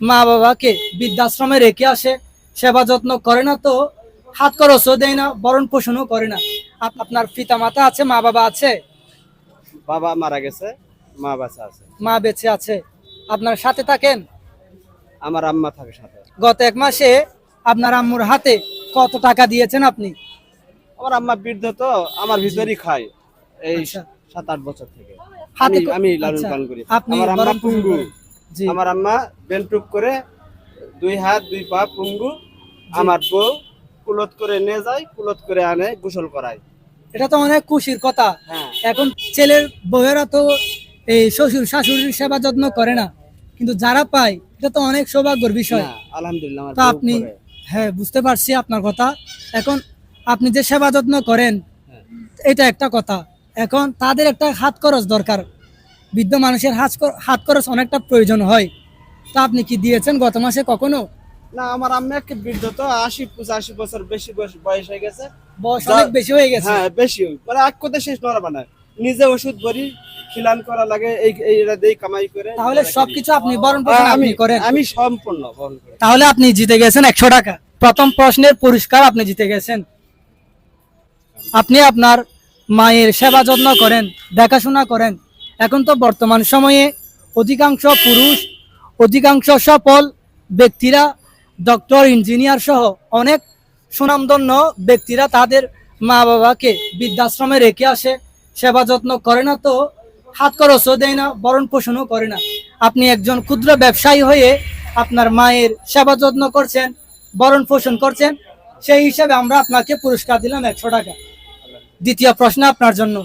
মা বাবাকে বৃদ্ধাশ্রমে রেখে আসে সেবা যত্ন করে না তো হাত খরচও দেয় না বরণ পোষণও করে না। আপনার পিতা মাতা আছে মা বাবা আছে? বাবা মারা গেছে মা বাচ্চা আছে। মা বেঁচে আছে। আপনার সাথে থাকেন? আমার আম্মা থাকে সাথে। গত এক মাসে আপনার আম্মুর হাতে কত টাকা দিয়েছেন আপনি? আমার আম্মা বৃদ্ধ তো আমার ভিতরই খায়। এই আচ্ছা। সাত আট বছর থেকে। আমি লালন আচ্ছা, পালন করি। আমার আম্মা পুঙ্গু। আমার আম্মা বেলটুক করে দুই হাত দুই পা পুঙ্গু আমার বউ কুলত করে নিয়ে যায় কুলত করে আনে গোসল করায়। এটা তো অনেক খুশির কথা। হ্যাঁ। এখন ছেলের বউয়েরা তো এই শ্বশুর শাশুড়ির সেবা যত্ন করে না। কিন্তু যারা পায় এটা তো অনেক সৌভাগ্যের বিষয়। আলহামদুলিল্লাহ তা আপনি হ্যাঁ বুঝতে পারছি আপনার কথা। এখন আপনি যে সেবা যত্ন করেন হ্যাঁ। এটা একটা কথা। এখন তাদের একটা হাত খরচ দরকার। বৃদ্ধ মানুষের হাত হাত খরচ অনেকটা প্রয়োজন হয়। তা আপনি কি দিয়েছেন গত মাসে কখনো? না আমার আম্মা একটা বৃদ্ধ তো আশি পঁচাশি বছর বেশি বয়স- হয়ে গেছে। বয়স অনেক বেশি হয়ে গেছে। হ্যাঁ বেশি মানে এক কথা শেষ বানায় নিজে ওষুধ ভরি খিলান করা লাগে এই দিয়ে কামাই করে। তাহলে সবকিছু আপনি বরণ পোষণ হ্যাঁ, আপনি করেন। আমি সম্পূর্ণ করি। তাহলে আপনি জিতে গেছেন একশো টাকা। প্রথম প্রশ্নের পুরস্কার আপনি জিতে গেছেন। আপনি আপনার মায়ের সেবা যত্ন করেন দেখাশোনা করেন। এখন তো বর্তমান সময়ে অধিকাংশ পুরুষ, অধিকাংশ সফল ব্যক্তিরা ডক্টর, ইঞ্জিনিয়ার সহ অনেক সুনামধন্য ব্যক্তিরা তাদের মা বাবাকে বৃদ্ধাশ্রমে রেখে আসে, সেবা যত্ন করে না তো, হাত খরচও দেয় না বরণ পোষণও করে না। আপনি একজন ক্ষুদ্র ব্যবসায়ী হয়ে আপনার মায়ের সেবা যত্ন করছেন বরণ পোষণ করছেন, সেই হিসাবে আমরা আপনাকে পুরস্কার দিলাম একশো টাকা। দ্বিতীয় প্রশ্ন আপনার জন্য।